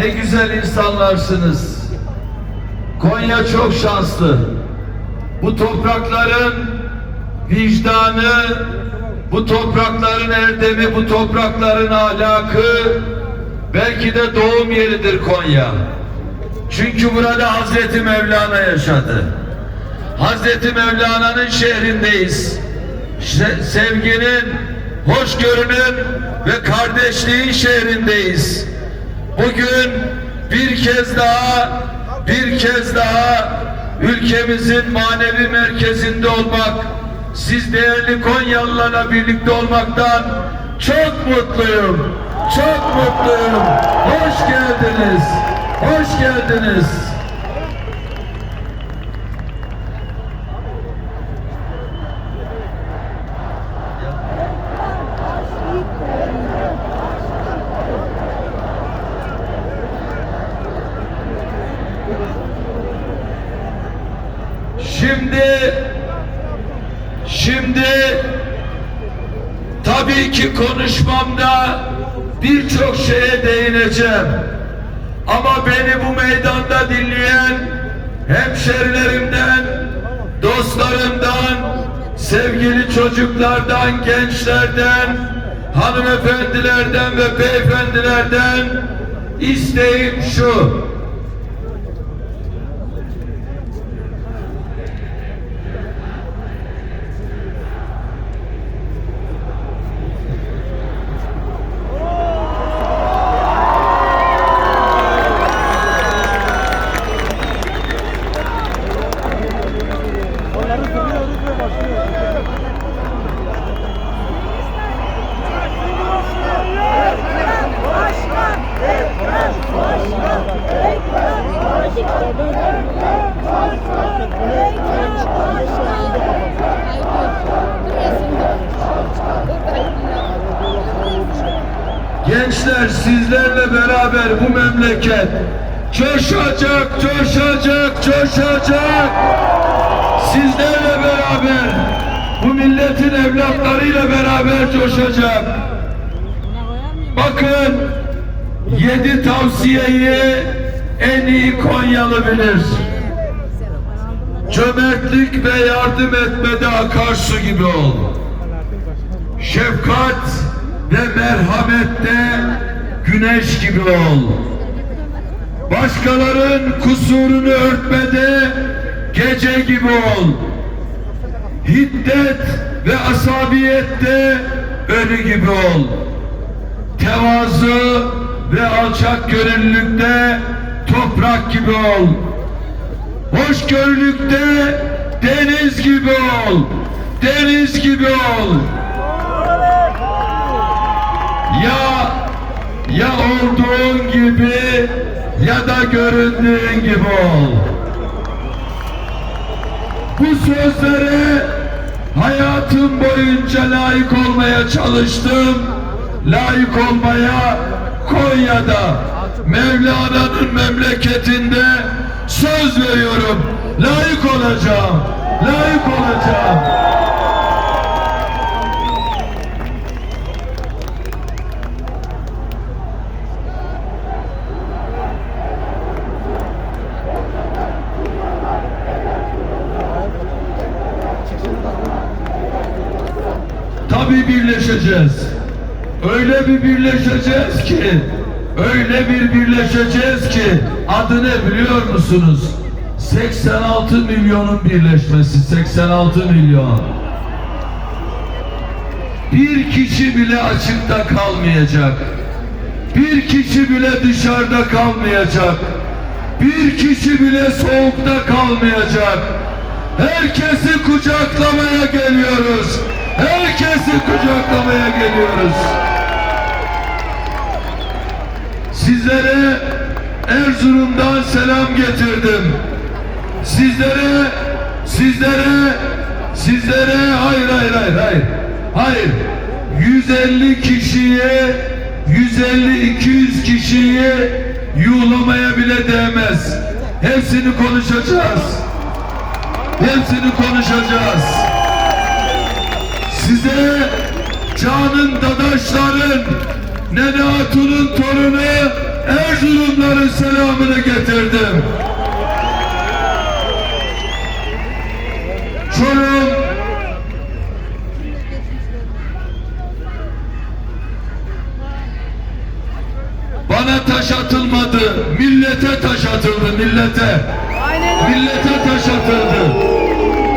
ne güzel insanlarsınız. Konya çok şanslı. Bu toprakların vicdanı, bu toprakların erdemi, bu toprakların ahlakı belki de doğum yeridir Konya. Çünkü burada Hazreti Mevlana yaşadı. Hazreti Mevlana'nın şehrindeyiz. Se- sevginin, hoşgörünün ve kardeşliğin şehrindeyiz. Bugün bir kez daha, bir kez daha ülkemizin manevi merkezinde olmak, siz değerli Konyalılarla birlikte olmaktan çok mutluyum. Çok mutluyum. Hoş geldiniz. Hoş geldiniz. Şimdi şimdi tabii ki konuşmamda birçok şeye değineceğim. Ama beni bu meydanda dinleyen hemşerilerimden, dostlarımdan, sevgili çocuklardan, gençlerden, hanımefendilerden ve beyefendilerden isteğim şu. Onları soruyoruz ve başlıyoruz. Gençler sizlerle beraber bu memleket coşacak, coşacak, coşacak. Sizlerle beraber bu milletin evlatlarıyla beraber coşacak. Bakın yedi tavsiyeyi en iyi Konyalı bilir. Cömertlik ve yardım etmede akarsu gibi ol. Şefkat ve merhamette güneş gibi ol. Başkaların kusurunu örtmede gece gibi ol. Hiddet ve asabiyette ölü gibi ol. Tevazu ve alçak gönüllülükte toprak gibi ol. Hoşgörülükte deniz gibi ol. Deniz gibi ol. Ya ya olduğun gibi ya da göründüğün gibi ol. Bu sözlere hayatım boyunca layık olmaya çalıştım. Layık olmaya Konya'da Mevlana'nın memleketinde söz veriyorum. Layık olacağım. Layık olacağım. Tabii birleşeceğiz. Öyle bir birleşeceğiz ki, öyle bir birleşeceğiz ki adı ne biliyor musunuz? 86 milyonun birleşmesi, 86 milyon. Bir kişi bile açıkta kalmayacak. Bir kişi bile dışarıda kalmayacak. Bir kişi bile soğukta kalmayacak. Herkesi kucaklamaya geliyoruz. Herkesi kucaklamaya geliyoruz. Sizlere Erzurum'dan selam getirdim. Sizlere, sizlere, sizlere hayır hayır hayır hayır. Hayır. 150 kişiye 150-200 kişiyi yuğlamaya bile değmez. Hepsini konuşacağız. Hepsini konuşacağız size Can'ın dadaşların Nene Hatun'un torunu Erzurumların selamını getirdim. Çorum bana taş atılmadı, millete taş atıldı, millete. Millete taş atıldı.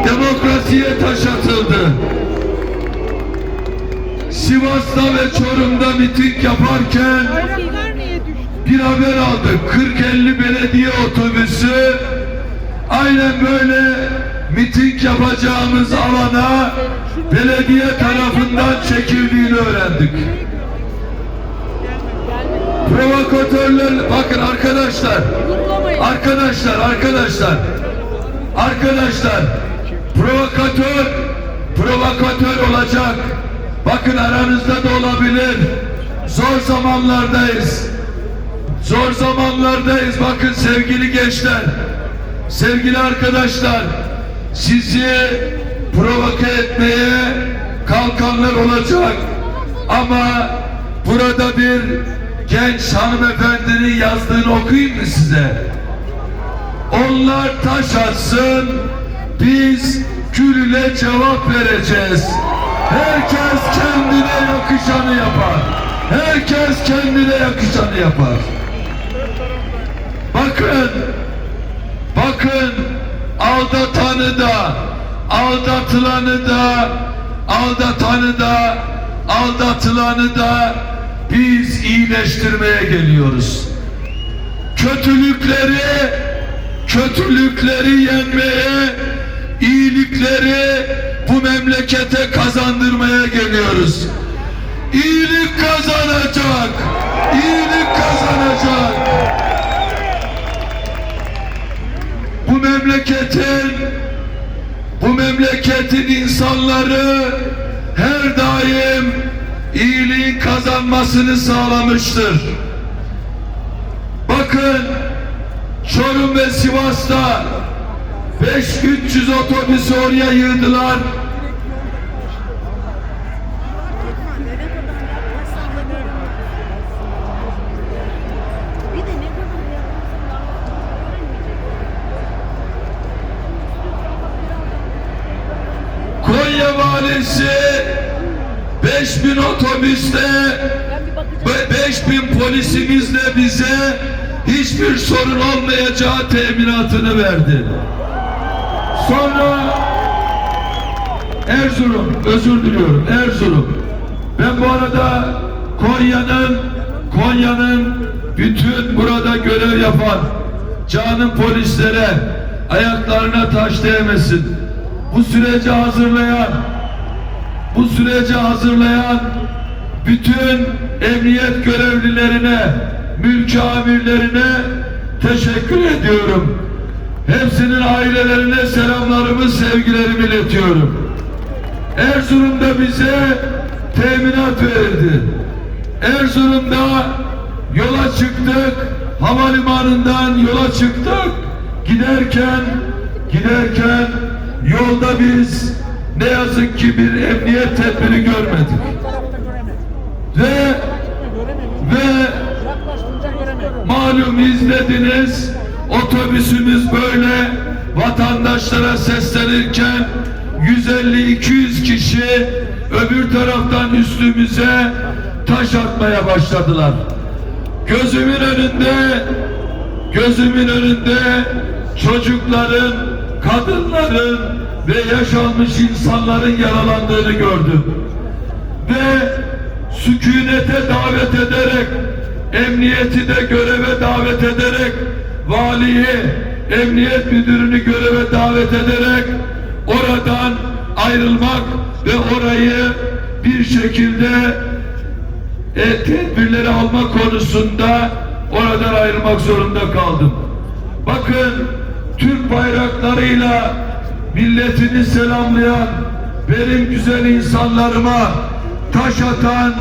Demokrasiye taş atıldı. Sivas'ta ve Çorum'da miting yaparken bir haber aldık. 40-50 belediye otobüsü aynen böyle miting yapacağımız alana belediye tarafından çekildiğini öğrendik. Provokatörler bakın arkadaşlar. Arkadaşlar, arkadaşlar, arkadaşlar, provokatör, provokatör olacak. Bakın aranızda da olabilir. Zor zamanlardayız. Zor zamanlardayız. Bakın sevgili gençler, sevgili arkadaşlar, sizi provoke etmeye kalkanlar olacak. Ama burada bir genç hanımefendinin yazdığını okuyayım mı size? Onlar taş atsın, biz gül ile cevap vereceğiz. Herkes kendine yakışanı yapar. Herkes kendine yakışanı yapar. Bakın, bakın aldatanı da, aldatılanı da, aldatanı da, aldatılanı da biz iyileştirmeye geliyoruz kötülükleri kötülükleri yenmeye iyilikleri memlekete kazandırmaya geliyoruz. İyilik kazanacak. iyilik kazanacak. Bu memleketin bu memleketin insanları her daim iyiliğin kazanmasını sağlamıştır. Bakın Çorum ve Sivas'ta 5300 otobüsü oraya yığdılar. Bir de ne kadar yaparsan daha Konya valisi 5000 otobüste ve 5000 polisimizle bize hiçbir sorun olmayacağı teminatını verdi. Sonra Erzurum, özür diliyorum Erzurum. Ben bu arada Konya'nın Konya'nın bütün burada görev yapan canım polislere ayaklarına taş değmesin. Bu süreci hazırlayan bu süreci hazırlayan bütün emniyet görevlilerine, mülki amirlerine teşekkür ediyorum. Hepsinin ailelerine selamlarımı, sevgilerimi iletiyorum. Erzurum'da bize teminat verildi. Erzurum'da yola çıktık, havalimanından yola çıktık. Giderken, giderken yolda biz ne yazık ki bir emniyet tedbiri görmedik. Ve ve malum izlediniz otobüsümüz böyle vatandaşlara seslenirken 150-200 kişi öbür taraftan üstümüze taş atmaya başladılar. Gözümün önünde gözümün önünde çocukların, kadınların ve yaş almış insanların yaralandığını gördüm. Ve sükunete davet ederek, emniyeti de göreve davet ederek, valiyi, emniyet müdürünü göreve davet ederek oradan ayrılmak ve orayı bir şekilde e, tedbirleri alma konusunda oradan ayrılmak zorunda kaldım. Bakın Türk bayraklarıyla milletini selamlayan benim güzel insanlarıma taş atan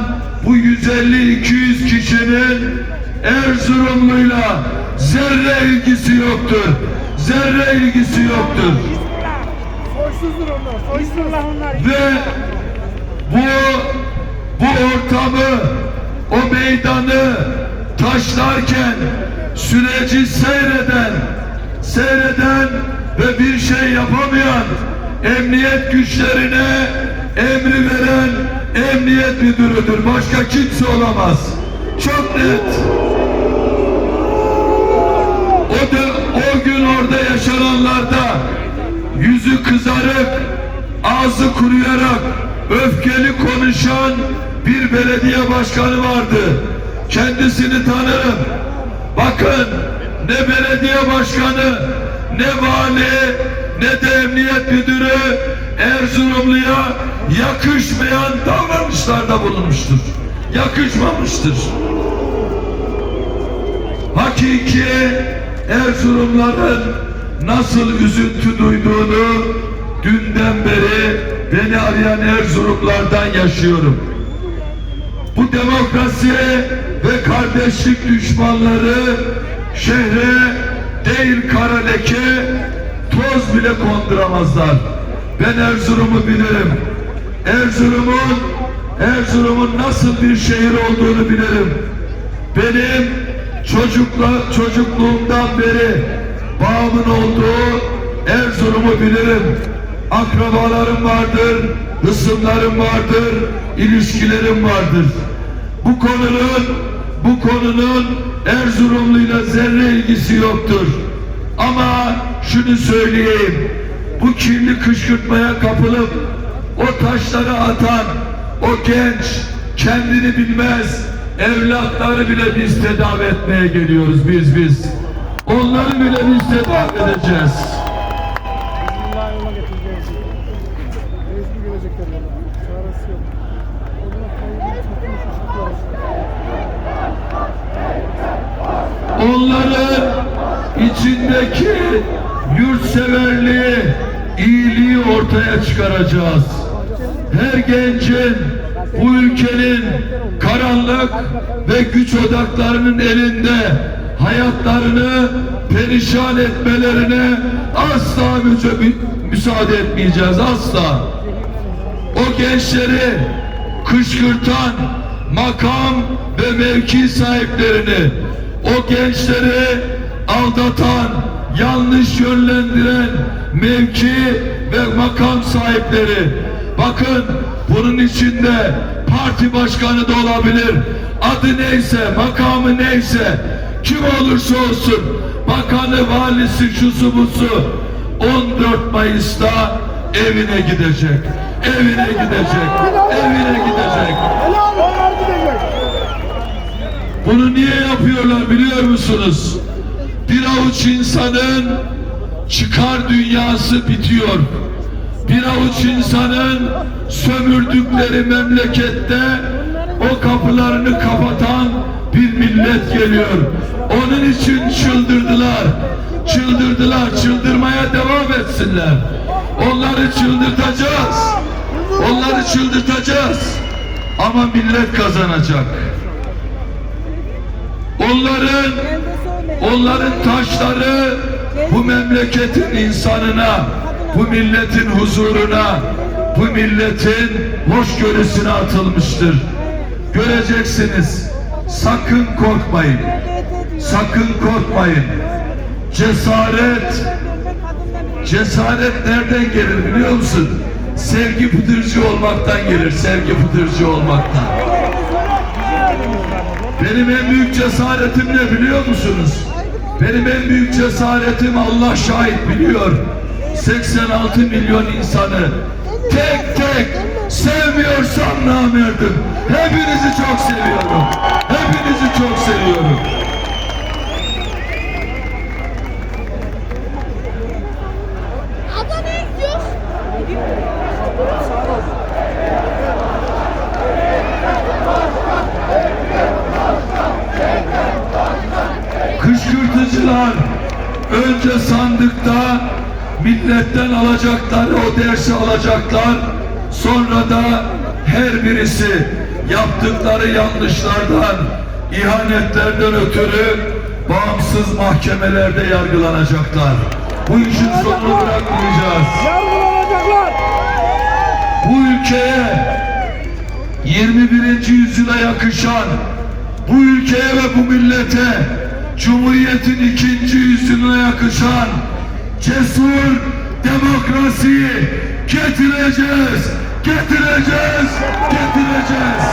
bu 150-200 kişinin Erzurumluyla zerre ilgisi yoktur. Zerre ilgisi yoktur. Soysuzdur onlar. Soysuzlar onlar. Ve bu bu ortamı, o meydanı taşlarken süreci seyreden, seyreden ve bir şey yapamayan emniyet güçlerine emri veren emniyet müdürüdür. Başka kimse olamaz. Çok net. O, de, o gün orada yaşananlarda yüzü kızarıp ağzı kuruyarak öfkeli konuşan bir belediye başkanı vardı. Kendisini tanırım. Bakın ne belediye başkanı, ne vali, ne de emniyet müdürü Erzurumlu'ya yakışmayan davranışlarda bulunmuştur. Yakışmamıştır. Hakiki Erzurumların nasıl üzüntü duyduğunu dünden beri beni arayan Erzurumlardan yaşıyorum. Bu demokrasi ve kardeşlik düşmanları şehre değil kara leke toz bile konduramazlar. Ben Erzurum'u bilirim. Erzurum'un Erzurum'un nasıl bir şehir olduğunu bilirim. Benim çocukla çocukluğumdan beri bağımın olduğu Erzurum'u bilirim. Akrabalarım vardır, hısımlarım vardır, ilişkilerim vardır. Bu konunun bu konunun Erzurumluyla zerre ilgisi yoktur. Ama şunu söyleyeyim. Bu kirli kışkırtmaya kapılıp o taşları atan o genç kendini bilmez evlatları bile biz tedavi etmeye geliyoruz biz biz. Onları bile biz tedavi edeceğiz. Bismillah yola getireceğiz. Mecbur gelecekler yola. Çaresi yok. Onlar kayıp tutmuş ışıklar. Onların içindeki yurtseverliği, iyiliği ortaya çıkaracağız. Her gencin bu ülkenin karanlık ve güç odaklarının elinde hayatlarını perişan etmelerine asla müsaade etmeyeceğiz asla. O gençleri kışkırtan makam ve mevki sahiplerini, o gençleri aldatan, yanlış yönlendiren mevki ve makam sahipleri. Bakın bunun içinde parti başkanı da olabilir. Adı neyse, makamı neyse, kim olursa olsun, bakanı, valisi, şusu busu 14 Mayıs'ta evine gidecek. Evine gidecek. Evine gidecek. Bunu niye yapıyorlar biliyor musunuz? Bir avuç insanın çıkar dünyası bitiyor. Bir avuç insanın sömürdükleri memlekette o kapılarını kapatan bir millet geliyor. Onun için çıldırdılar. Çıldırdılar. Çıldırmaya devam etsinler. Onları çıldırtacağız. Onları çıldırtacağız. Ama millet kazanacak. Onların onların taşları bu memleketin insanına, bu milletin huzuruna, bu milletin hoşgörüsüne atılmıştır. Göreceksiniz. Sakın korkmayın. Sakın korkmayın. Cesaret Cesaret nereden gelir biliyor musun? Sevgi pıtırcı olmaktan gelir, sevgi pıtırcı olmaktan. Benim en büyük cesaretim ne biliyor musunuz? Benim en büyük cesaretim Allah şahit biliyor. 86 milyon insanı tek tek sevmiyorsam namerdim. Hepinizi çok seviyorum. Hepinizi çok seviyorum. Abla ne? Kışkırtıcılar önce sandıkta milletten alacakları o dersi alacaklar. Sonra da her birisi yaptıkları yanlışlardan, ihanetlerden ötürü bağımsız mahkemelerde yargılanacaklar. Bu işin sonunu bırakmayacağız. Yargılanacaklar. Bu ülkeye 21. yüzyıla yakışan bu ülkeye ve bu millete Cumhuriyet'in ikinci yüzyılına yakışan cesur demokrasiyi getireceğiz, getireceğiz, getireceğiz.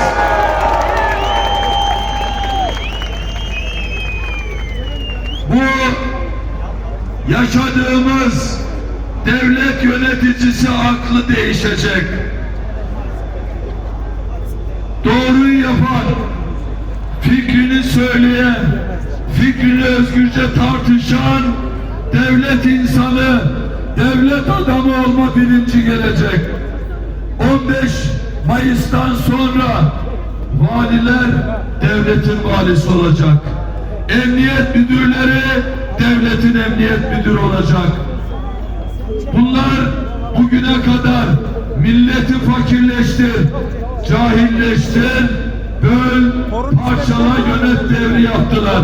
Bu yaşadığımız devlet yöneticisi aklı değişecek. Doğruyu yapan, fikrini söyleyen, fikrini özgürce tartışan devlet insanı, devlet adamı olma bilinci gelecek. 15 Mayıs'tan sonra valiler devletin valisi olacak. Emniyet müdürleri devletin emniyet müdürü olacak. Bunlar bugüne kadar milleti fakirleştir, cahilleştir, böl, parçala, yönet devri yaptılar.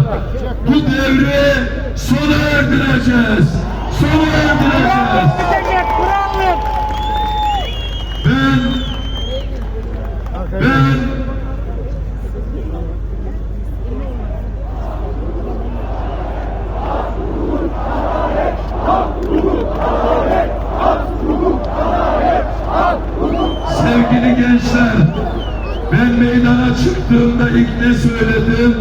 Bu devri sona erdireceğiz. Sona erdireceğiz. Ben ben Sevgili gençler, ben meydana çıktığımda ilk ne söyledim?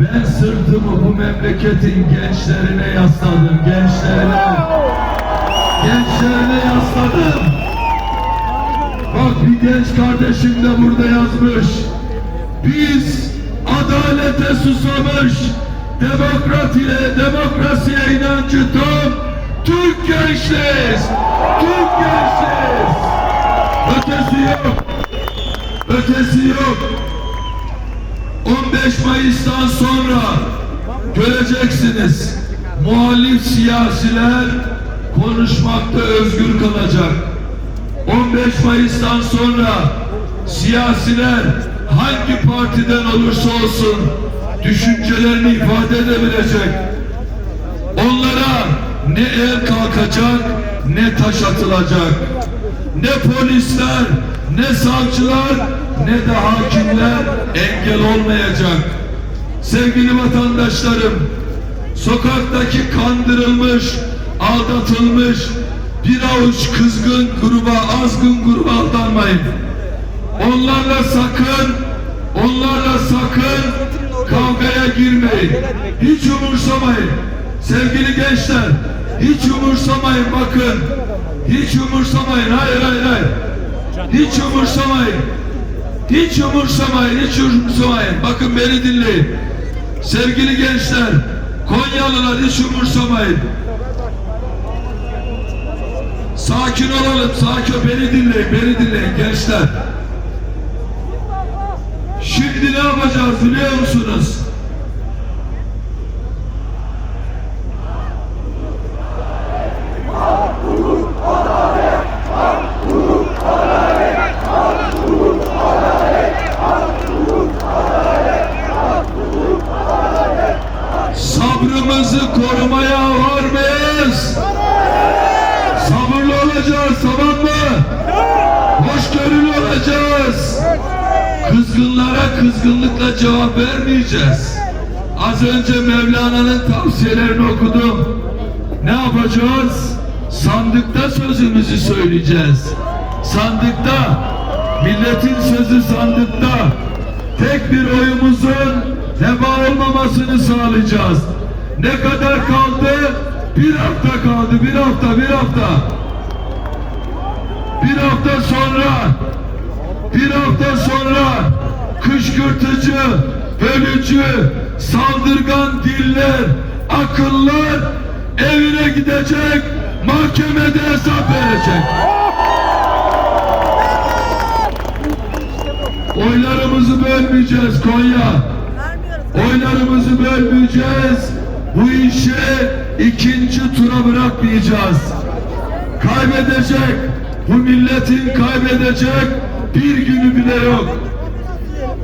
Ben sırtımı bu memleketin gençlerine yasladım, gençlerine. Gençlerine yasladım. Bak bir genç kardeşim de burada yazmış. Biz adalete susamış, demokratiye, demokrasiye inancı tam Türk gençliğiz. Türk gençliğiz. Ötesi yok. Ötesi yok. 15 Mayıs'tan sonra göreceksiniz. Muhalif siyasiler konuşmakta özgür kalacak. 15 Mayıs'tan sonra siyasiler hangi partiden olursa olsun düşüncelerini ifade edebilecek. Onlara ne el kalkacak ne taş atılacak. Ne polisler, ne savcılar, ne de hakimler engel olmayacak. Sevgili vatandaşlarım, sokaktaki kandırılmış, aldatılmış bir avuç kızgın gruba, azgın gruba aldanmayın. Onlarla sakın, onlarla sakın kavgaya girmeyin. Hiç umursamayın. Sevgili gençler, hiç umursamayın bakın. Hiç umursamayın. Hayır hayır hayır. Hiç umursamayın. Hiç umursamayın, hiç umursamayın. Bakın beni dinleyin. Sevgili gençler, Konyalılar hiç umursamayın. Sakin olalım, sakin beni dinleyin, beni dinleyin gençler. Şimdi ne yapacağız biliyor musunuz? Sabrımızı korumaya var mıyız? Sabırlı olacağız tamam mı? Hoşgörülü olacağız. Kızgınlara kızgınlıkla cevap vermeyeceğiz. Az önce Mevlana'nın tavsiyelerini okudum. Ne yapacağız? Sandıkta sözümüzü söyleyeceğiz. Sandıkta, milletin sözü sandıkta. Tek bir oyumuzun heba olmamasını sağlayacağız. Ne kadar kaldı? Bir hafta kaldı, bir hafta, bir hafta. Bir hafta sonra bir hafta sonra kışkırtıcı, bölücü, saldırgan diller, akıllar evine gidecek, mahkemede hesap verecek. Oylarımızı bölmeyeceğiz Konya. Oylarımızı bölmeyeceğiz. Bu işi ikinci tura bırakmayacağız. Kaybedecek, bu milletin kaybedecek bir günü bile yok.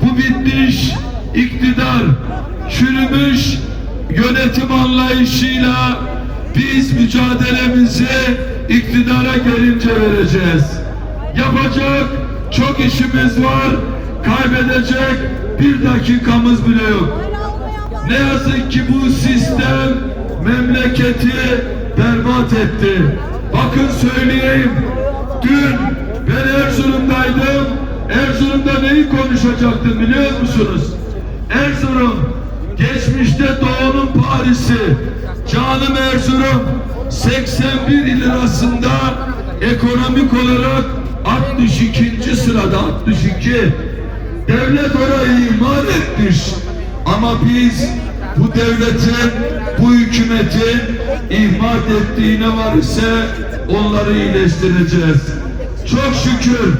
Bu bitmiş iktidar, çürümüş yönetim anlayışıyla biz mücadelemizi iktidara gelince vereceğiz. Yapacak çok işimiz var, kaybedecek bir dakikamız bile yok. Ne yazık ki bu sistem memleketi berbat etti. Bakın söyleyeyim. Dün ben Erzurum'daydım. Erzurum'da neyi konuşacaktım biliyor musunuz? Erzurum geçmişte Doğu'nun Paris'i canım Erzurum 81 il arasında ekonomik olarak 62. sırada 62 devlet orayı iman etmiş ama biz bu devletin bu hükümetin ihmal ettiği ne var ise onları iyileştireceğiz çok şükür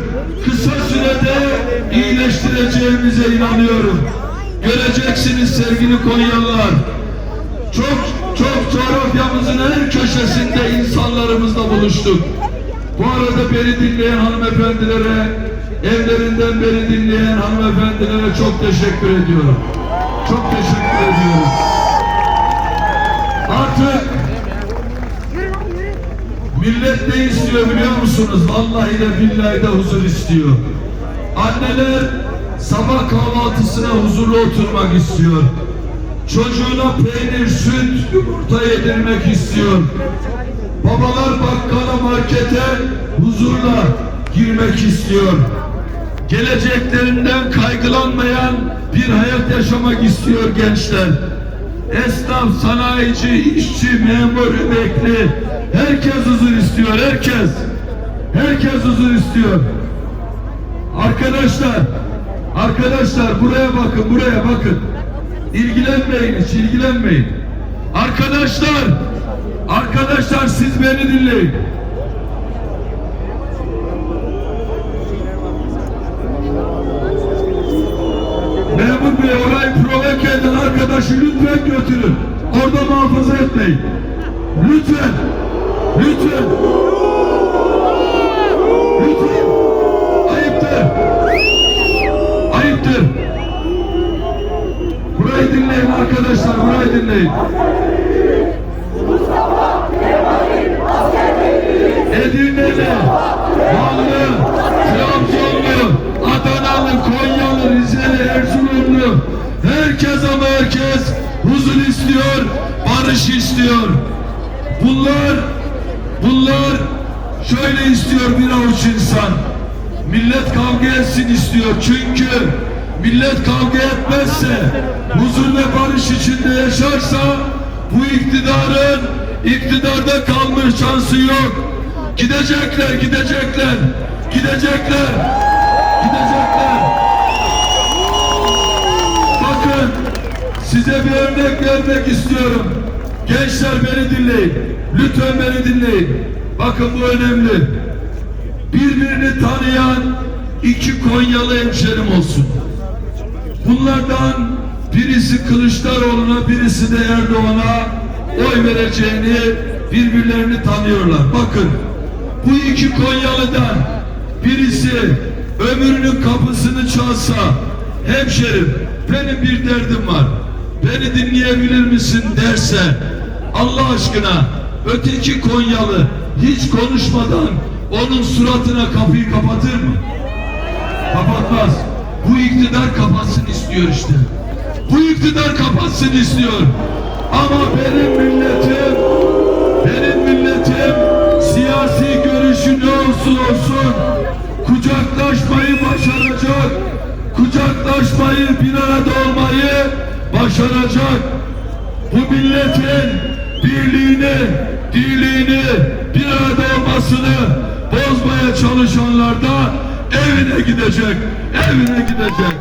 kısa sürede iyileştireceğimize inanıyorum göreceksiniz sevgili Konyalılar çok çok coğrafyamızın her köşesinde insanlarımızla buluştuk. Bu arada beni dinleyen hanımefendilere, evlerinden beni dinleyen hanımefendilere çok teşekkür ediyorum. Çok teşekkür ediyorum. Artık millet ne istiyor biliyor musunuz? Vallahi de billahi de huzur istiyor. Anneler sabah kahvaltısına huzurlu oturmak istiyor. Çocuğuna peynir, süt, yumurta yedirmek istiyor. Babalar bakkala markete huzurla girmek istiyor. Geleceklerinden kaygılanmayan bir hayat yaşamak istiyor gençler. Esnaf, sanayici, işçi, memur, emekli herkes huzur istiyor, herkes. Herkes huzur istiyor. Arkadaşlar, arkadaşlar buraya bakın, buraya bakın. İlgilenmeyin hiç, ilgilenmeyin. Arkadaşlar, arkadaşlar siz beni dinleyin. Memur bey orayı provoke eden arkadaşı lütfen götürün. Orada muhafaza etmeyin. Lütfen. Lütfen. Lütfen. Ayıptır. Ayıptır. Burayı dinleyin arkadaşlar, burayı dinleyin. Edirne'de, Vanlı, herkes ama herkes huzur istiyor, barış istiyor. Bunlar, bunlar şöyle istiyor bir avuç insan. Millet kavga etsin istiyor çünkü millet kavga etmezse, huzur ve barış içinde yaşarsa bu iktidarın iktidarda kalma şansı yok. Gidecekler, gidecekler, gidecekler, gidecekler. Size bir örnek vermek istiyorum. Gençler beni dinleyin. Lütfen beni dinleyin. Bakın bu önemli. Birbirini tanıyan iki Konyalı hemşerim olsun. Bunlardan birisi Kılıçdaroğlu'na birisi de Erdoğan'a oy vereceğini birbirlerini tanıyorlar. Bakın bu iki Konyalı'dan birisi ömrünün kapısını çalsa hemşerim benim bir derdim var. Beni dinleyebilir misin derse Allah aşkına öteki Konyalı hiç konuşmadan onun suratına kapıyı kapatır mı? Kapatmaz. Bu iktidar kapatsın istiyor işte. Bu iktidar kapatsın istiyor. Ama benim milletim, benim milletim siyasi görüşü ne olsun olsun kucaklaşmayı başaracak. Kucaklaşmayı bir arada olmayı başaracak. Bu milletin birliğini, dirliğini, bir arada olmasını bozmaya çalışanlar da evine gidecek, evine gidecek.